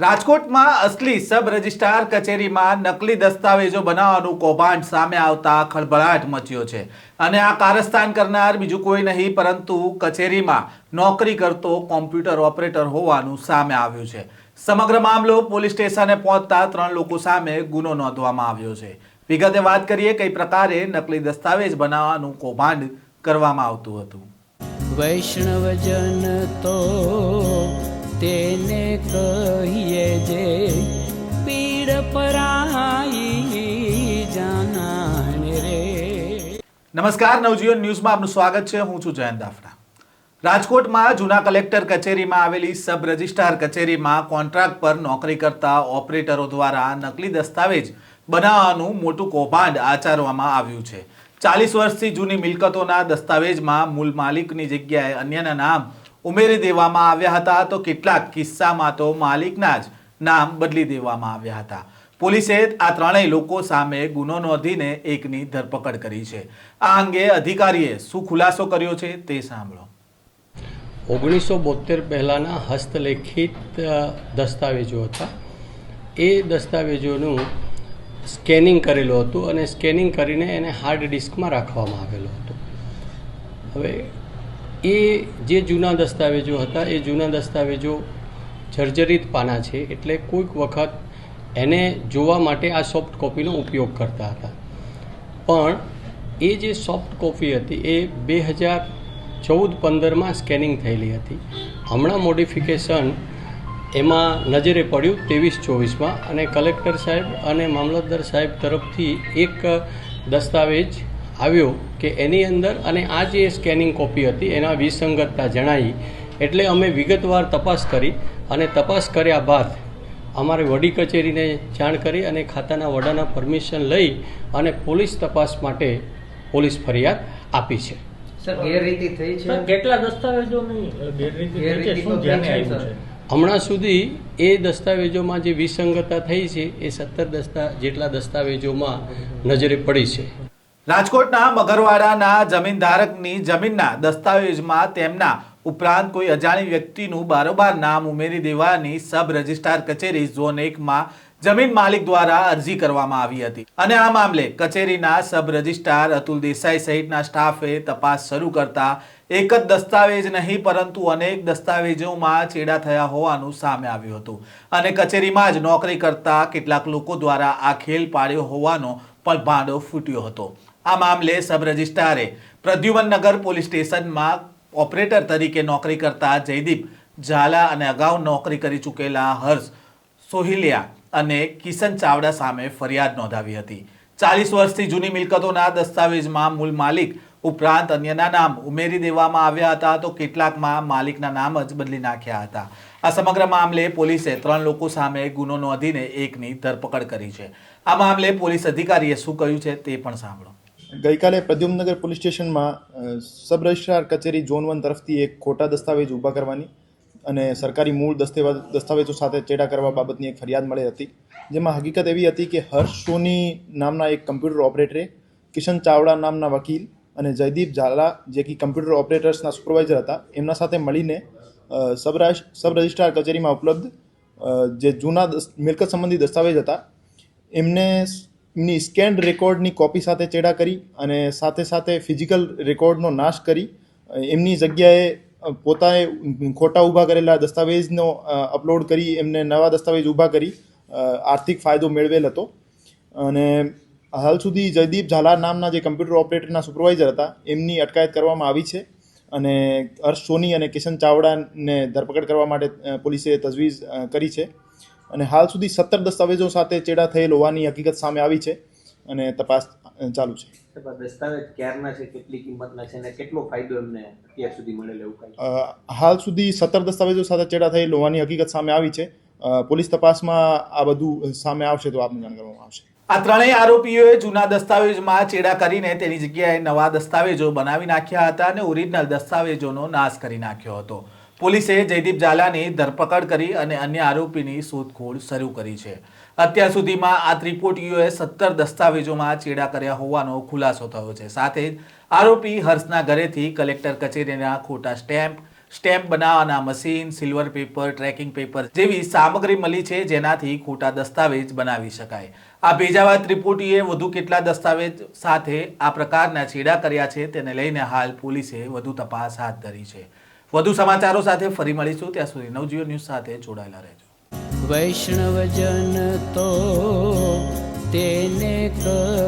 રાજકોટમાં અસલી sub registrar કચેરીમાં નકલી દસ્તાવેજો બનાવવાનું કૌભાંડ સામે આવતા ખળભળાટ મચ્યો છે. અને આ કારસ્તાન કરનાર બીજું કોઈ નહીં, પરંતુ કચેરીમાં નોકરી કરતો કોમ્પ્યુટર ઓપરેટર હોવાનું સામે આવ્યું છે. સમગ્ર મામલો પોલીસ સ્ટેશને પહોંચતા ત્રણ લોકો સામે ગુનો નોંધવામાં આવ્યો છે. વિગતે વાત કરીએ, કઈ પ્રકારે નકલી દસ્તાવેજ બનાવવાનું કૌભાંડ કરવામાં આવતું હતું. વૈષ્ણવજન તો તેને કહીએ જે પીડ પરાઈ જાનાને રે. નમસ્કાર, નવજીવન ન્યૂઝમાં આપનું સ્વાગત છે. હું છું જયંત દાફડા રાજકોટમાં જૂના કલેક્ટર કચેરીમાં આવેલી સબ રજિસ્ટ્રાર કચેરીમાં કોન્ટ્રાક્ટ પર નોકરી કરતા ઓપરેટરો દ્વારા નકલી દસ્તાવેજ બનાવવાનું મોટું કૌભાંડ આચરવામાં આવ્યું છે. ચાલીસ વર્ષથી જૂની મિલકતોના દસ્તાવેજમાં મૂળ માલિકની જગ્યાએ અન્યના નામ ઉમેરી દેવામાં આવ્યા હતા તો કેટલાક કિસ્સામાં તો માલિકના જ નામ બદલી દેવામાં આવ્યા હતા. પોલીસે આ ત્રણેય લોકો સામે ગુનો નોંધીને એકની ધરપકડ કરી છે. આ અંગે અધિકારીએ શું ખુલાસો કર્યો છે તે સાંભળો. ઓગણીસો બોતેર પહેલાંના હસ્તલેખિત દસ્તાવેજો હતા. એ દસ્તાવેજોનું સ્કેનિંગ કરેલું હતું અને સ્કેનિંગ કરીને એને હાર્ડ ડિસ્કમાં રાખવામાં આવેલું હતું. હવે એ જે જૂના દસ્તાવેજો હતા, એ જૂના દસ્તાવેજો જર્જરિત પાના છે એટલે કોઈક વખત એને જોવા માટે આ સોફ્ટ કોપીનો ઉપયોગ કરતા હતા. પણ એ જે સોફ્ટ કોપી હતી એ બે હજાર ચૌદ પંદરમાં સ્કેનિંગ થયેલી હતી. હમણાં મોડિફિકેશન એમાં નજરે પડ્યું ત્રેવીસ ચોવીસમાં અને કલેક્ટર સાહેબ અને મામલતદાર સાહેબ તરફથી એક દસ્તાવેજ આવ્યો કે એની અંદર અને આ જે સ્કેનિંગ કોપી હતી એના વિસંગતતા જણાવી એટલે અમે વિગતવાર તપાસ કરી અને તપાસ કર્યા બાદ અમારે વડી કચેરીને જાણ કરી અને ખાતાના વડાના પરમિશન લઈ અને પોલીસ તપાસ માટે પોલીસ ફરિયાદ આપી છે. સર ગેરરીતિ થઈ છે? કેટલા દસ્તાવેજો હમણાં સુધી એ દસ્તાવેજોમાં જે વિસંગતતા થઈ છે એ સત્તર દસ્તા જેટલા દસ્તાવેજોમાં નજરે પડી છે. રાજકોટના મગરવાડાના જમીનધારકની જમીનના દસ્તાવેજમાં તેમના ઉપરાંત કોઈ અજાણી વ્યક્તિનું બારોબાર નામ ઉમેરી દેવાની સબ રજિસ્ટ્રાર કચેરી ઝોન એકમાં જમીન માલિક દ્વારા અરજી કરવામાં આવી હતી. અને આ મામલે કચેરીના સબ રજિસ્ટ્રાર અતુલ દેસાઈ સહિતના સ્ટાફે તપાસ શરૂ કરતા એક જ દસ્તાવેજ નહીં, પરંતુ અનેક દસ્તાવેજોમાં ચેડા થયા હોવાનું સામે આવ્યું હતું. અને કચેરીમાં જ નોકરી કરતા કેટલાક લોકો દ્વારા આ ખેલ પાડ્યો હોવાનો પણ ભાંડો ફૂટ્યો હતો. આ મામલે સબ રજિસ્ટ્રારે પ્રદ્યુમનનગર પોલીસ સ્ટેશનમાં ઓપરેટર તરીકે નોકરી કરતા જયદીપ ઝાલા અને અગાઉ નોકરી કરી ચૂકેલા હર્ષ સોહિલિયા અને કિશન ચાવડા સામે ફરિયાદ નોંધાવી હતી. ચાલીસ વર્ષથી જૂની મિલકતોના દસ્તાવેજમાં મૂળ માલિક ઉપરાંત અન્યના નામ ઉમેરી દેવામાં આવ્યા હતા તો કેટલાકમાં માલિકના નામ જ બદલી નાખ્યા હતા. આ સમગ્ર મામલે પોલીસે ત્રણ લોકો સામે ગુનો નોંધીને એકની ધરપકડ કરી છે. આ મામલે પોલીસ અધિકારીએ શું કહ્યું છે તે પણ સાંભળો. ગઈકાલે પ્રદ્યુમનગર પોલીસ સ્ટેશનમાં સબ રજિસ્ટ્રાર કચેરી ઝોન વન તરફથી એક ખોટા દસ્તાવેજ ઊભા કરવાની અને સરકારી મૂળ દસ્તાવેજ દસ્તાવેજો સાથે ચેડા કરવા બાબતની એક ફરિયાદ મળી હતી. જેમાં હકીકત એવી હતી કે હર્ષ સોની નામના એક કમ્પ્યુટર ઓપરેટરે કિશન ચાવડા નામના વકીલ અને જયદીપ ઝાલા, જે કે કમ્પ્યુટર ઓપરેટર્સના સુપરવાઇઝર હતા, એમના સાથે મળીને સબ સબ રજિસ્ટ્રાર કચેરીમાં ઉપલબ્ધ જે જૂના મિલકત સંબંધી દસ્તાવેજ હતા, એમને એમની સ્કેન રેકોર્ડની કોપી સાથે ચેડા કરી અને સાથે સાથે ફિઝિકલ રેકોર્ડનો નાશ કરી, એમની જગ્યાએ પોતાએ ખોટા ઊભા કરેલા દસ્તાવેજનો અપલોડ કરી, એમને નવા દસ્તાવેજ ઊભા કરી આર્થિક ફાયદો મેળવેલ હતો. અને હાલ સુધી જયદીપ ઝાલા નામના જે કમ્પ્યુટર ઓપરેટરના સુપરવાઇઝર હતા, એમની અટકાયત કરવામાં આવી છે. અને હર્ષ સોની અને કિશન ચાવડાને ધરપકડ કરવા માટે પોલીસે તજવીજ કરી છે. અને હાલ સુધી સત્તર દસ્તાવેજો સાથે ચેડા થયેલ હોવાની હકીકત સામે આવી છે અને તપાસ ચાલુ છે. દસ્તાવેજ ક્યારના છે કેટલી કિંમતના છે અને કેટલો ફાયદો એમને અત્યાર સુધી મળેલો એવું હાલ સુધી સત્તર દસ્તાવેજો સાથે ચેડા થયેલ હોવાની હકીકત સામે આવી છે. પોલીસ તપાસમાં આ બધું સામે આવશે તો આપને જાણ કરવામાં આવશે. આ ત્રણેય આરોપીઓએ જૂના દસ્તાવેજમાં ચેડા કરીને તેની જગ્યાએ નવા દસ્તાવેજો બનાવી નાખ્યા હતા અને ઓરિજિનલ દસ્તાવેજોનો નાશ કરી નાખ્યો હતો. પોલીસે જયદીપ ઝાલાની ધરપકડ કરી અને અન્ય આરોપીની શોધખોળ શરૂ કરી છે. અત્યાર સુધીમાં આ ત્રિપોટીઓએ સત્તર દસ્તાવેજોમાં ચેડા કર્યા હોવાનો ખુલાસો થયો છે. સાથે જ આરોપી હર્ષના ઘરેથી કલેક્ટર કચેરીના ખોટા સ્ટેમ્પ સ્ટેમ્પ બનાવવાના machine, silver paper, tracking paper જેવી સામગ્રી મળી છે જેનાથી ખોટા દસ્તાવેજ બનાવી શકાય. આ ભેજાવા ત્રિપુટીએ વધુ કેટલા દસ્તાવેજ સાથે આ પ્રકારના છેડા કર્યા છે તેને લઈને હાલ પોલીસે વધુ તપાસ હાથ ધરી છે. વધુ સમાચારો સાથે ફરી મળીશું. ત્યાં સુધી નવજીવન ન્યૂઝ સાથે જોડાયેલા રહેજો. વૈષ્ણવજન તો તેને જે